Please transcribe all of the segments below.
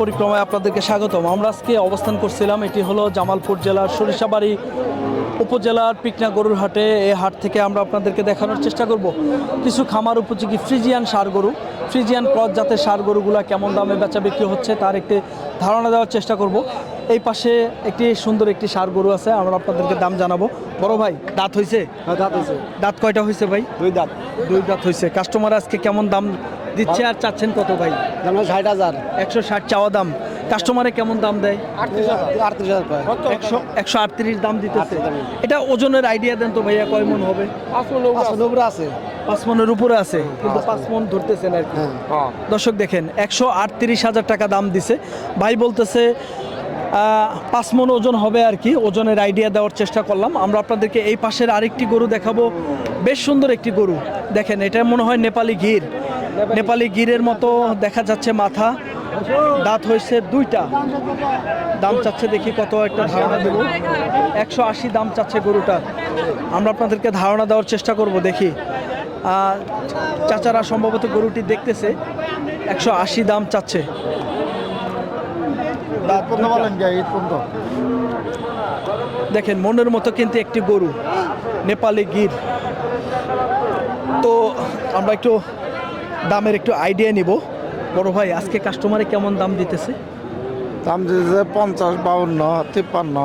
পরিক্রমায় আপনাদেরকে স্বাগতম। আমরা আজকে অবস্থান করছিলাম এটি হলো জামালপুর জেলার সরিষাবাড়ি উপজেলার পিকনা গরুর হাটে। এই হাট থেকে আমরা আপনাদেরকে দেখানোর চেষ্টা করব। কিছু খামার উপযোগী ফ্রিজিয়ান সার গরু। ফ্রিজিয়ান ক্রস জাতের সার গরুগুলো কেমন দামে বেচা বিক্রি হচ্ছে তার একটি ধারণা দেওয়ার চেষ্টা করব। এই পাশে একটি সুন্দর একটি সার গরু আছে আমরা আপনাদেরকে দাম জানাব। বড় ভাই দাঁত হয়েছে হ্যাঁ দাঁত হয়েছে দাঁত কয়টা হয়েছে ভাই? দুই দাঁত। দুই দাঁত হয়েছে কাস্টমার আজকে কেমন দাম দিচ্ছে আর চাচ্ছেন কত ভাই? যেমন ষাট হাজার। একশো ষাট চাওয়া দাম। কাস্টমারে কেমন দাম দেয়? আটত্রিশ হাজার আটত্রিশ হাজার একশো একশো আটত্রিশ দাম দিতেছে। 38 দাম। এটা ওজনের আইডিয়া দেন তো ভাইয়া কয় মন হবে? উপরে আছে। পাঁচ মনের উপরে আছে। কিন্তু পাঁচ মন ধরতেছেন আর কি। হ্যাঁ। দর্শক দেখেন একশো আটত্রিশ হাজার টাকা দাম দিছে। ভাই বলতেছে আহ, পাঁচ মন ওজন হবে আর কি। ওজনের আইডিয়া দেওয়ার চেষ্টা করলাম। আমরা আপনাদেরকে এই পাশের আরেকটি গরু দেখাবো। বেশ সুন্দর একটি গরু। দেখেন এটা মনে হয় নেপালি গির নেপালি গিরের মতো দেখা যাচ্ছে মাথা। দাঁত হয়েছে দুইটা। দাম চাচ্ছে দেখি কত একটা ধারণা দেবো। একশো আশি দাম চাচ্ছে গরুটা। আমরা আপনাদেরকে ধারণা দেওয়ার চেষ্টা করব দেখি। চাচারা সম্ভবত গরুটি দেখতেছে। একশো আশি দাম চাচ্ছে। দেখেন মনের মতো কিন্তু একটি গরু নেপালি গির। তো আমরা একটু দামের একটু আইডিয়া নিব। বড় ভাই আজকে কাস্টমারে কেমন দাম দিতেছে? দাম দিয়েছে পঞ্চাশ বাউন্ন তিপ্পান্ন।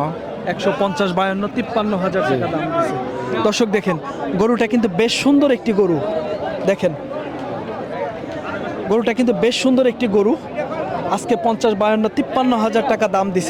একশো পঞ্চাশ বায়ান্ন তিপ্পান্ন হাজার টাকা দাম দিচ্ছে দর্শক দেখেন গরুটা কিন্তু বেশ সুন্দর একটি গরু। দেখেন গরুটা কিন্তু বেশ সুন্দর একটি গরু। আজকে পঞ্চাশ বায়ান্ন তিপ্পান্ন হাজার টাকা দাম দিছে।